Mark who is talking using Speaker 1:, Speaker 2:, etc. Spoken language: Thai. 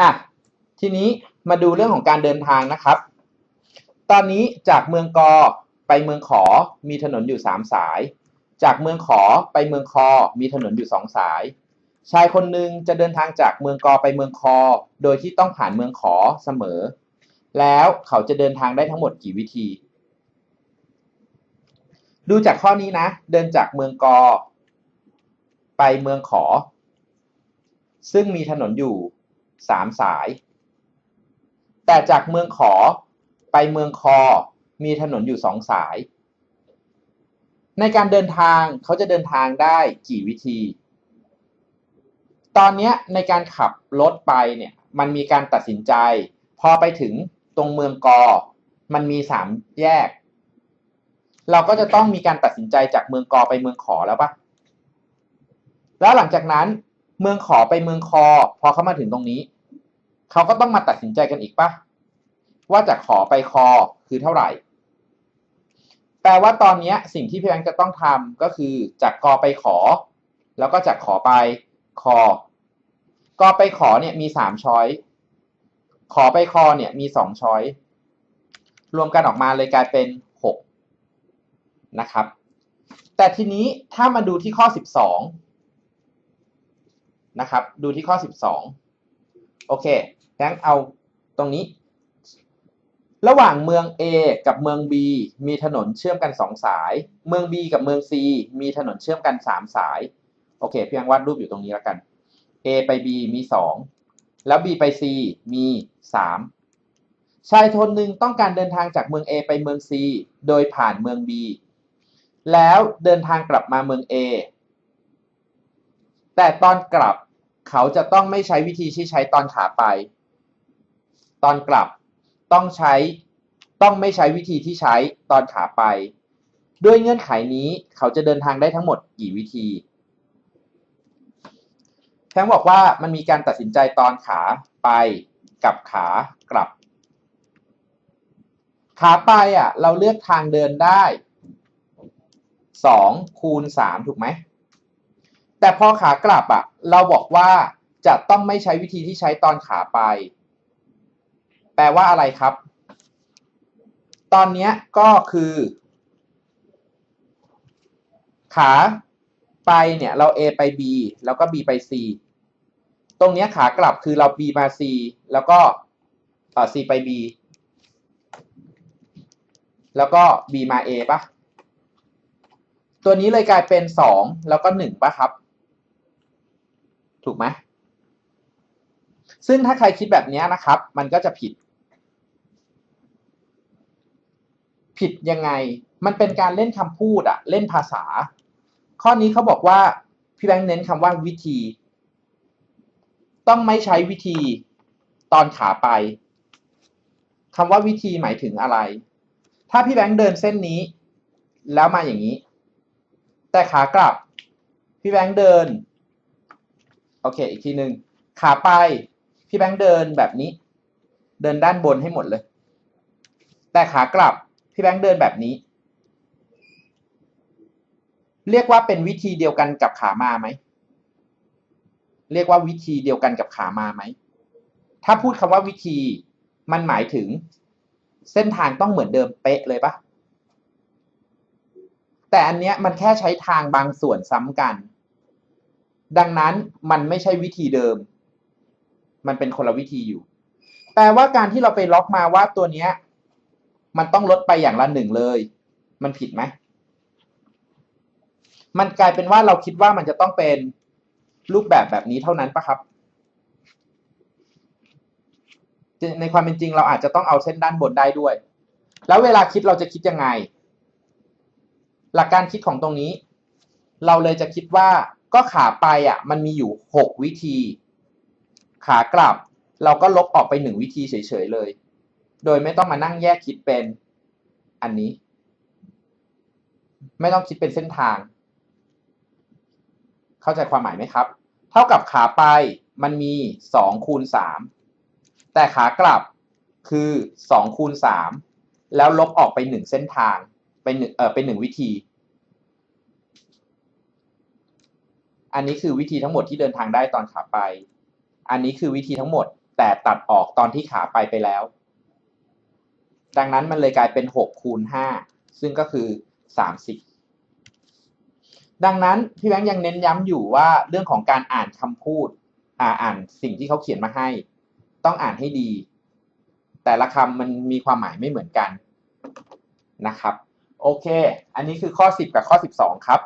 Speaker 1: อะทีนี้มาดูเรื่องของการเดินทางนะครับ ตอนนี้จากเมืองกอไปเมืองขอมีถนนอยู่สามสาย จากเมืองขอไปเมืองคอมีถนนอยู่สองสาย ชายคนหนึ่งจะเดินทางจากเมืองกอไปเมืองคอ โดยที่ต้องผ่านเมืองขอเสมอ แล้วเขาจะเดินทางได้ทั้งหมดกี่วิธี ดูจากข้อนี้นะ เดินจากเมืองกอไปเมืองขอ ซึ่งมีถนนอยู่ สามสาย แต่จากเมืองขอไปเมืองคอมีถนนอยู่สองสาย ในการเดินทางเขาจะเดินทางได้กี่วิธี ตอนนี้ในการขับรถไปเนี่ยมันมีการตัดสินใจ พอไปถึงตรงเมืองกอ มันมีสามแยก เราก็จะต้องมีการตัดสินใจจากเมืองกอไปเมืองขอแล้วปะแล้วหลังจากนั้น เมืองขอไปเมืองคอ พอเขามาถึงตรงนี้ เขาก็ต้องมาตัดสินใจกันอีกปะว่าจากขอไปคอคือเท่าไหร่ แปลว่าตอนนี้สิ่งที่พี่แบงค์จะต้องทำก็คือจากกอไปขอ แล้วก็จากขอไปคอกอไปขอเนี่ยมีสามช้อยขอไปคอเนี่ยมีสองช้อยรวมกันออกมาเลยกลายเป็นหกนะครับ แต่ทีนี้ถ้ามาดูที่ข้อสิบสอง นะครับ ดูที่ข้อสิบสองโอเคแบงค์เอาตรงนี้ ระหว่างเมือง A กับเมือง B มีถนนเชื่อมกันสองสาย เมือง B กับเมือง C มีถนนเชื่อมกันสามสาย โอเค เพียงวาดรูปอยู่ตรงนี้แล้วกัน A ไป B มีสองแล้ว B ไป C มีสามชายคนหนึ่งต้องการเดินทางจากเมือง A ไปเมือง C โดยผ่านเมือง B แล้วเดินทางกลับมาเมือง A แต่ตอนกลับเขาจะต้องไม่ใช้วิธีที่ใช้ตอนขาไป ตอนกลับต้องใช้ต้องไม่ใช้วิธีที่ใช้ตอนขาไป ด้วยเงื่อนไขนี้เขาจะเดินทางได้ทั้งหมดกี่วิธีแทงบอกว่ามันมีการตัดสินใจตอนขาไปกับขากลับ ขาไปอะ เราเลือกทางเดินได้สองคูณสามถูกไหม แต่พอขากลับอะเราบอกว่าจะต้องไม่ใช้วิธีที่ใช้ตอนขาไป แปลว่าอะไรครับ ตอนนี้ก็คือ ขาไปเนี่ยเรา A ไป B แล้วก็ B ไป C ตรงนี้ขากลับคือเรา B มา C แล้วก็ C ไป B แล้วก็ B มา A ปะตัวนี้เลยกลายเป็นสองแล้วก็หนึ่งปะครับ ถูกไหมซึ่งถ้าใครคิดแบบนี้นะครับ มันก็จะผิด ผิดยังไง มันเป็นการเล่นคำพูดอะเล่นภาษา ข้อนี้เขาบอกว่าพี่แบงค์เน้นคำว่าวิธี ต้องไม่ใช้วิธีตอนขาไปคำว่าวิธีหมายถึงอะไร ถ้าพี่แบงค์เดินเส้นนี้ แล้วมาอย่างนี้ แต่ขากลับ พี่แบงค์เดิน โอเค อีกทีหนึ่งขาไป พี่แบงค์เดินแบบนี้ เดินด้านบนให้หมดเลย แต่ขากลับ พี่แบงค์เดินแบบนี้ เรียกว่าเป็นวิธีเดียวกันกับขามาไหม เรียกว่าวิธีเดียวกันกับขามาไหม ถ้าพูดคำว่าวิธี มันหมายถึง เส้นทางต้องเหมือนเดิมเป๊ะเลยปะแต่อันเนี้ยมันแค่ใช้ทางบางส่วนซ้ำกัน ดังนั้นมันไม่ใช่วิธีเดิม มันเป็นคนละวิธีอยู่แปลว่าการที่เราไปล็อกมาว่าตัวเนี้ย มันต้องลดไปอย่างละหนึ่งเลย มันผิดไหม มันกลายเป็นว่าเราคิดว่ามันจะต้องเป็นรูปแบบแบบนี้เท่านั้นปะครับ ในความเป็นจริงเราอาจจะต้องเอาเส้นด้านบนได้ด้วย แล้วเวลาคิดเราจะคิดยังไง หลักการคิดของตรงนี้ เราเลยจะคิดว่า ก็ขาไปอะมันมีอยู่หกวิธี ขากลับ เราก็ลบออกไปหนึ่งวิธีเฉยๆเลย โดยไม่ต้องมานั่งแยกคิดเป็นอันนี้ ไม่ต้องคิดเป็นเส้นทาง เข้าใจความหมายไหมครับ เท่ากับขาไปมันมีสองคูณสามแต่ขากลับคือสองคูณสามแล้วลบออกไปหนึ่งเส้นทางเป็นหนึ่งเออเป็นหนึ่งวิธี อันนี้คือวิธีทั้งหมดที่เดินทางได้ตอนขาไป อันนี้คือวิธีทั้งหมด แต่ตัดออกตอนที่ขาไปไปแล้ว ดังนั้นมันเลยกลายเป็นหกคูณห้าซึ่งก็คือสามสิบดังนั้นพี่แบงค์ยังเน้นย้ำอยู่ว่าเรื่องของการอ่านคำพูดอ่าอ่านสิ่งที่เขาเขียนมาให้ ต้องอ่านให้ดี แต่ละคำมันมีความหมายไม่เหมือนกันนะครับ โอเค อันนี้คือข้อ 10 กับข้อ 12 ครับ